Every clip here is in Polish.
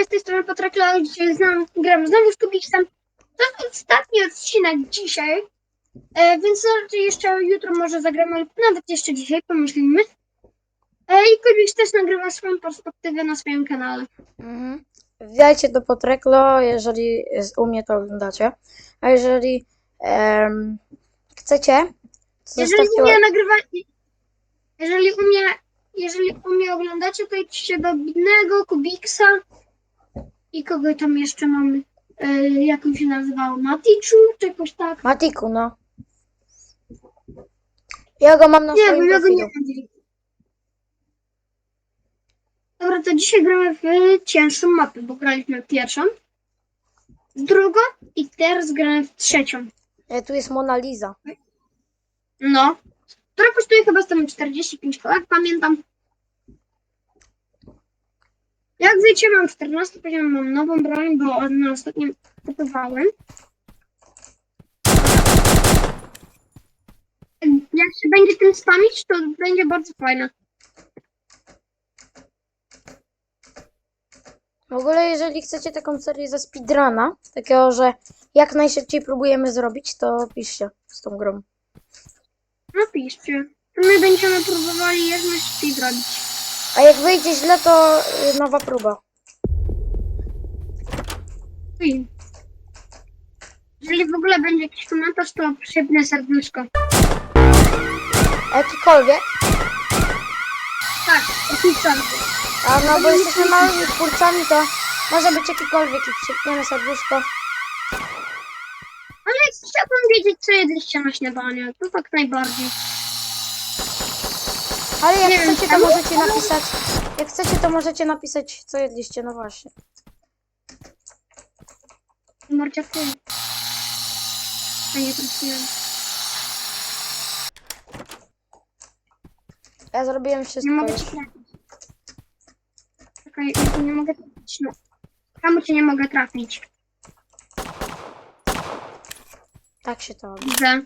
widzowie, z tej strony Potrakla, dzisiaj znam, gram znowu z Kubiksem. To jest ostatni odcinek dzisiaj, e, więc jeszcze jutro może zagramy, ale nawet jeszcze dzisiaj pomyślimy. E, I Kubiks też nagrywa swoją perspektywę na swoim kanale. Mhm. Wbijajcie do Potreklo, jeżeli z- u mnie to oglądacie. A jeżeli em, chcecie, to Jeżeli u mnie nagrywa... Jeżeli u mnie, jeżeli u mnie oglądacie, to idźcie do Bidnego, Kubiksa i kogo tam jeszcze mamy. E, jak on się nazywał? Maticzu, czy jakoś tak? Matiku, no. Ja go mam na Nie, bo swoim ja go nie profilu. Dobra, to dzisiaj gramy w cięższą mapę, bo graliśmy w pierwszą, w drugą i teraz gramy w trzecią. E, tu jest Mona Lisa. No. Która kosztuje chyba z tym 45 kołek, pamiętam. Jak wiecie, mam 14 poziom, mam nową broń, bo na ostatnim kupowałem. Jak się będzie tym spamić, to będzie bardzo fajne. W ogóle, jeżeli chcecie taką serię ze speedruna, takiego, że jak najszybciej próbujemy zrobić, to piszcie z tą grą. Napiszcie. To my będziemy próbowali jak najszybciej zrobić. A jak wyjdzie źle, to y, nowa próba. Ui. Jeżeli w ogóle będzie jakiś komentarz, to przypnę serduszko. Jakikolwiek. Tak, jakiś. A no, bo jesteśmy małymi twórcami, to może być jakikolwiek i krzykniemy serduszko. Ale chciałbym wiedzieć, co jedliście na śniadanie. To tak najbardziej. Ale jak Nie chcecie, to możecie napisać. Jak chcecie, to możecie napisać, co jedliście, no właśnie. Marcia, ty. A nie trafiłem. Ja zrobiłem Nie wszystko mogę już. trafić. Czekaj, ja tu nie mogę trafić. No. Czemu cię nie mogę trafić? Tak się to robi. Widzę.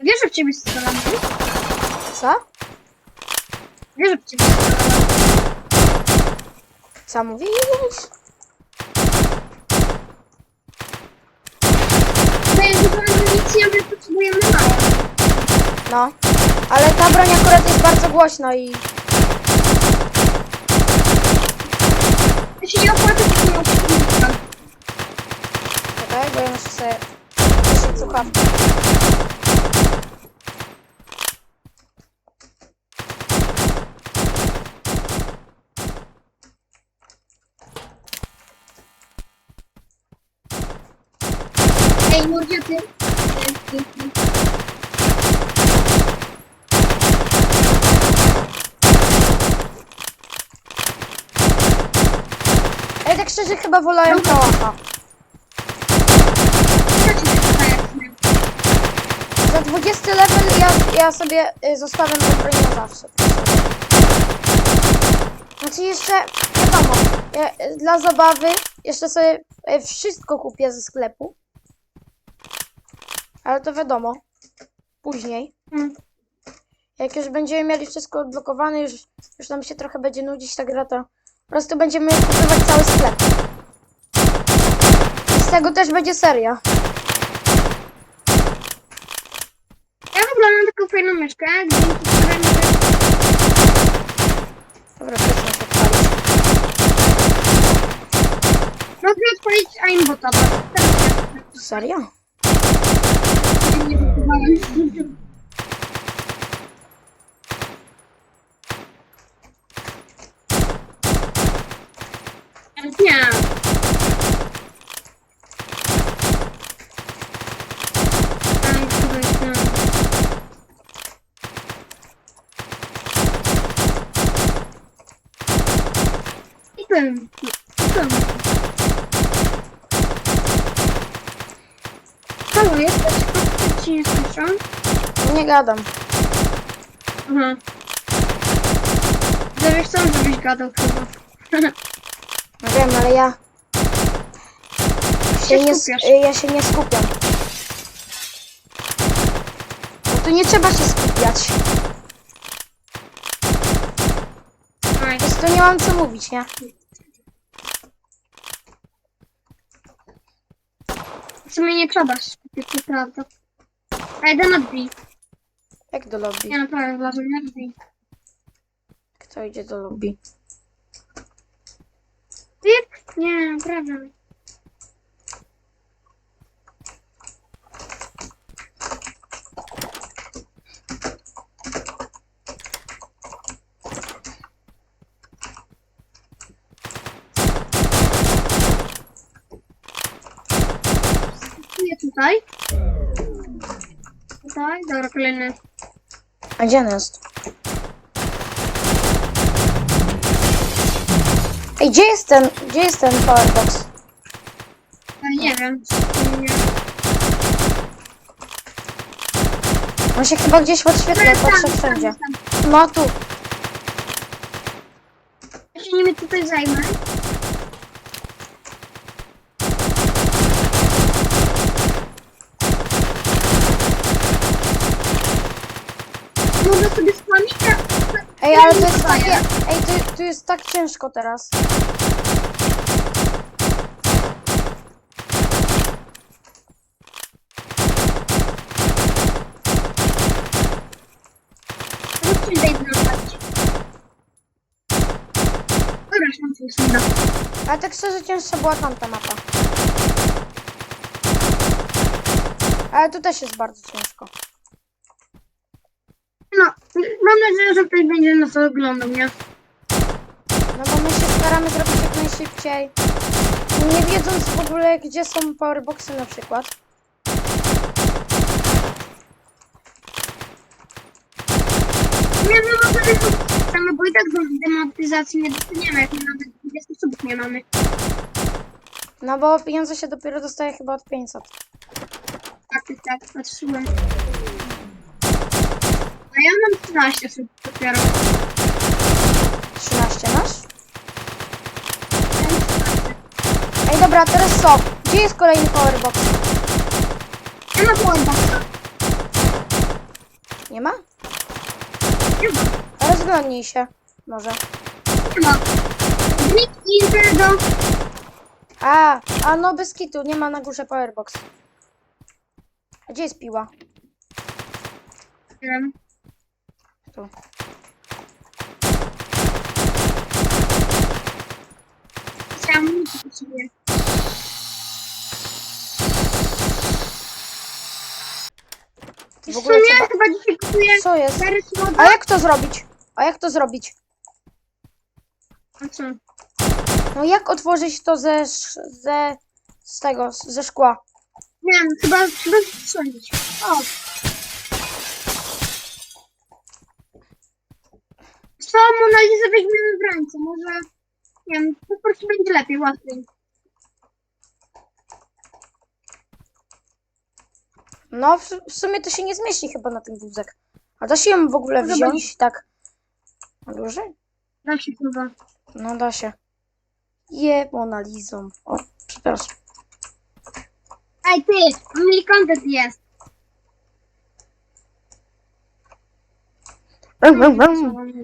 Wiesz, że w ciebie strzelam? Co? Wiesz, że w ciebie strzelam. Co mówisz? To jest zupełnie amunicji, a my potrzebujemy mało. No. Ale ta broń akurat jest bardzo głośna i To się nie opłaca, nie opłaca. Czekaj, bo ja muszę sobie słuchawki. Ej, mordzie, ty. Ej, tak szczerze chyba wolałem kałacha. Za 20 level ja, ja sobie y, zostawiam tę broń na zawsze. Znaczy jeszcze, wiadomo, ja, y, dla zabawy jeszcze sobie y, wszystko kupię ze sklepu. Ale to wiadomo, później. Hmm. Jak już będziemy mieli wszystko odblokowane, już, już nam się trochę będzie nudzić ta gra, to po prostu będziemy kupować cały sklep. Z tego też będzie seria. Ja w ogóle mam taką fajną myszkę, dzięki której mogę... Dobra, proszę odpalić. Mogę odpalić aimbota, bo Serio? Ja nie kupowałem. Nie. Tam, chyba jest tam. I tym. I tym. Halo, jesteś? Czy nie gadam. Aha. Żebyś chcą, żebyś gadał chyba. No wiem, ale ja się Się nie, skupiasz. ja się nie skupiam. No tu nie trzeba się skupiać. Oj, Więc tu nie mam co mówić, nie? w sumie nie trzeba skupić, to prawda. Jeden na drzwi. Jak do lobby? Nie naprawdę, uważam na drzwi. Kto idzie do lobby? Typ? Nie, naprawdę. Tutaj. Tutaj, dobra, kolejny. A gdzie jest? Ej, gdzie jest ten, gdzie jest ten powerbox? Ja nie wiem. Nie. On się chyba gdzieś podświetla, patrzę wszędzie. No tu. Ja się nimi tutaj zajmę. Mogę sobie spłamić, Ej, ale to jest takie, ej, tu, tu jest tak ciężko teraz. Chodźcie na spać. Dobra, szansa jest uda. Ale tak szczerze cięższa była tamta mapa. Ale tu też jest bardzo ciężko. No, mam nadzieję, że ktoś będzie nas oglądał, nie? No bo my się staramy zrobić jak najszybciej. Nie wiedząc w ogóle, gdzie są powerboxy na przykład. Nie wiem, może tylko same, bo i tak do demonetyzacji nie dostaniemy, jak my nawet 20 subów nie mamy. No bo pieniądze się dopiero dostaje chyba od 500. Tak, tak, tak, patrzyłem. A ja mam 13 subów dopiero. 13 masz? Ja mam 13. Ej, dobra, teraz co? Gdzie jest kolejny powerbox? Ja mam powerboxa. Nie ma? Nie ma. Rozglądnij się. Może. Nie ma. Nick Inter do... A, a no bez kitu, nie ma na górze powerbox. A gdzie jest piła? Nie wiem. Mówić o sobie. W ogóle sumie chyba dzisiaj kupuję Co jest? A jak to zrobić? A jak to zrobić? A co? No jak otworzyć to ze, sz- ze z tego, ze szkła? Nie wiem, chyba trzeba sądzić. O. Co, Mona Lisa weźmiemy w ręce, może... Nie wiem, po prostu będzie lepiej, łatwiej. No w, w sumie to się nie zmieści chyba na ten wózek. A da się ją w ogóle Może wziąć tak na duży? Da się chyba. No da się. Je Monalizą. O, przepraszam. Ej, ty, only content jest.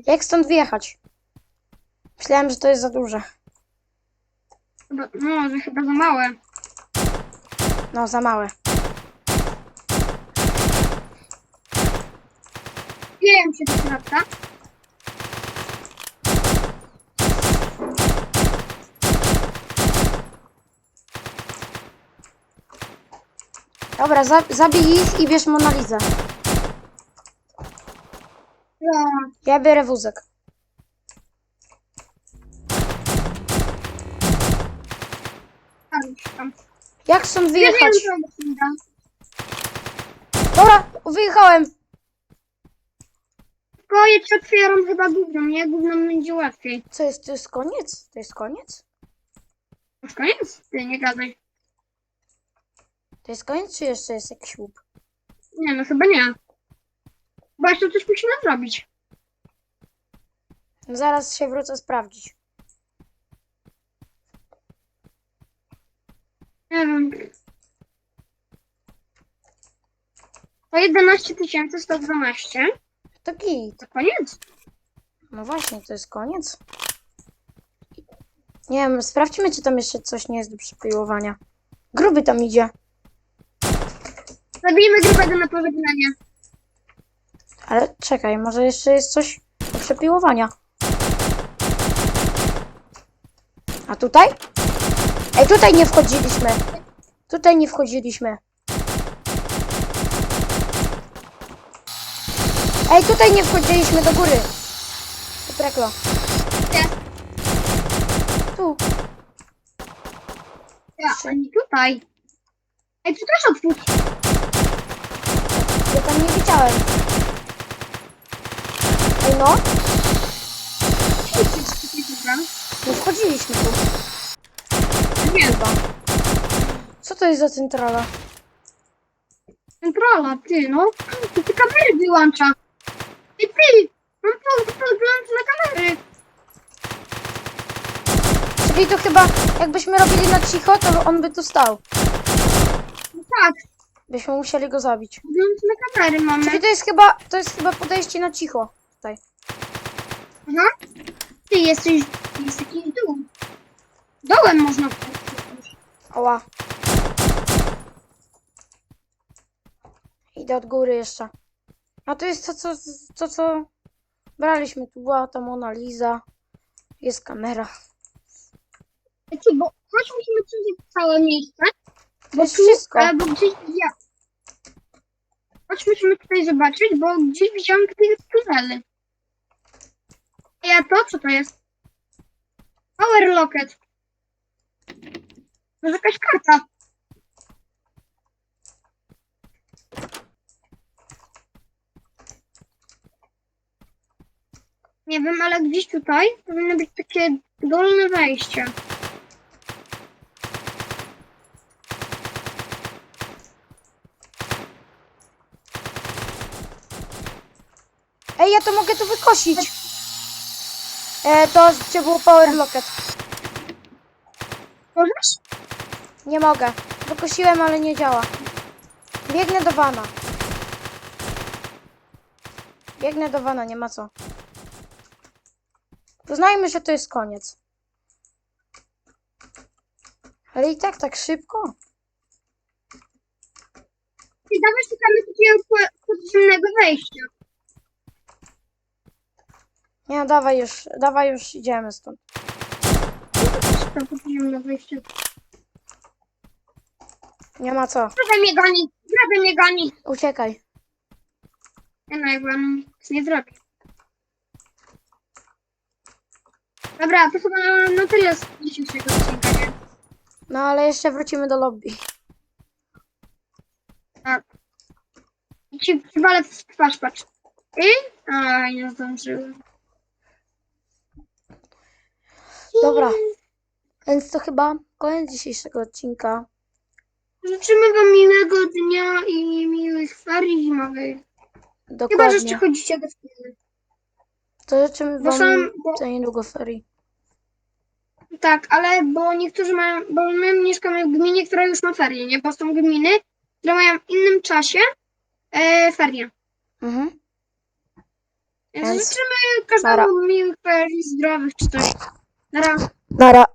Jak stąd wyjechać? Myślałem, że to jest za duże. Chyba, no, że chyba za małe. No, za małe. Wiem się do środka. Dobra, za, zabij ich i bierz Monalizę. Ja biorę wózek. Jak stąd wyjechać? Dobra, wyjechałem. Ci otwieram chyba gówno, nie? Gówno będzie łatwiej. Co jest? To jest koniec? To jest koniec? Już koniec? Ty, nie gadaj. To jest koniec, czy jeszcze jest jakiś łup? Nie, no chyba nie. Bo jeszcze coś musimy zrobić. Zaraz się wrócę sprawdzić. Nie wiem. To 11 112. To git. To koniec. No właśnie, to jest koniec. Nie wiem, sprawdźmy, czy tam jeszcze coś nie jest do przepiłowania. Gruby tam idzie. Zabijmy grubego na pożegnanie. Ale czekaj, może jeszcze jest coś do przepiłowania. A tutaj? Ej, tutaj nie wchodziliśmy. Tutaj nie wchodziliśmy. Ej, tutaj nie wchodziliśmy do góry. To. Gdzie? Tu. Ja, ani tutaj. Ej, przepraszam, otwórz. Ja tam nie widziałem. No. Nie wchodziliśmy tu. Nie, Chyba. Co to jest za centrala? Centrala, ty, no. Ty, ty kamery wyłącza. Ej, ty! Mam podgląd na kamery. Czyli to chyba, jakbyśmy robili na cicho, to on by tu stał. No tak, Byśmy musieli go zabić. podgląd na kamery mamy. Czyli to jest chyba, to jest chyba podejście na cicho. Aha. Ty jesteś, jest jakiś dół. Dołem można przejść. Oła. Idę od góry jeszcze. A to jest to, co, to, co braliśmy. Tu była ta Mona Lisa. Jest kamera. Ty, bo chodź musimy przejść całe miejsce. To jest wszystko. Albo gdzieś ja. Chodź musimy tutaj zobaczyć, bo gdzieś widziałam tutaj tunele. Ej, a to co to jest? Power Locket. Jest jakaś karta. Nie wiem, ale gdzieś tutaj powinno być takie dolne wejście. Ej, ja to mogę tu wykosić. E, to gdzie był Power Locket. Możesz? Nie mogę. Wykosiłem, ale nie działa. Biegnę do wana. Biegnę do wana, nie ma co. Uznajmy, że to jest koniec. Ale i tak tak szybko. I dawaj szukamy takiego po- podziemnego wejścia. Nie, dawaj już, dawaj już idziemy stąd. To podziemne wejście. Nie ma co. Proszę mnie goni, proszę mnie goni. Uciekaj. Ja no, jakby on nic nie zrobi. Dobra, to chyba na, na tyle z dzisiejszego odcinka, nie? No ale jeszcze wrócimy do lobby. Tak. I ci przywalę w twarz, patrz. I? A, nie zdążyłem. Dobra. Więc to chyba koniec dzisiejszego odcinka. Życzymy wam miłego dnia i miłych ferii zimowych. Chyba, że jeszcze Dokładnie. chodzicie do szkoły. To życzymy Bo wam są, bo, za niedługo ferii. Tak, ale bo niektórzy mają, bo my mieszkamy w gminie, która już ma ferie, nie? Bo są gminy, które mają w innym czasie e, ferie. Mhm. Więc Więc życzymy każdemu miłych ferii, zdrowych czy coś. なら。なら。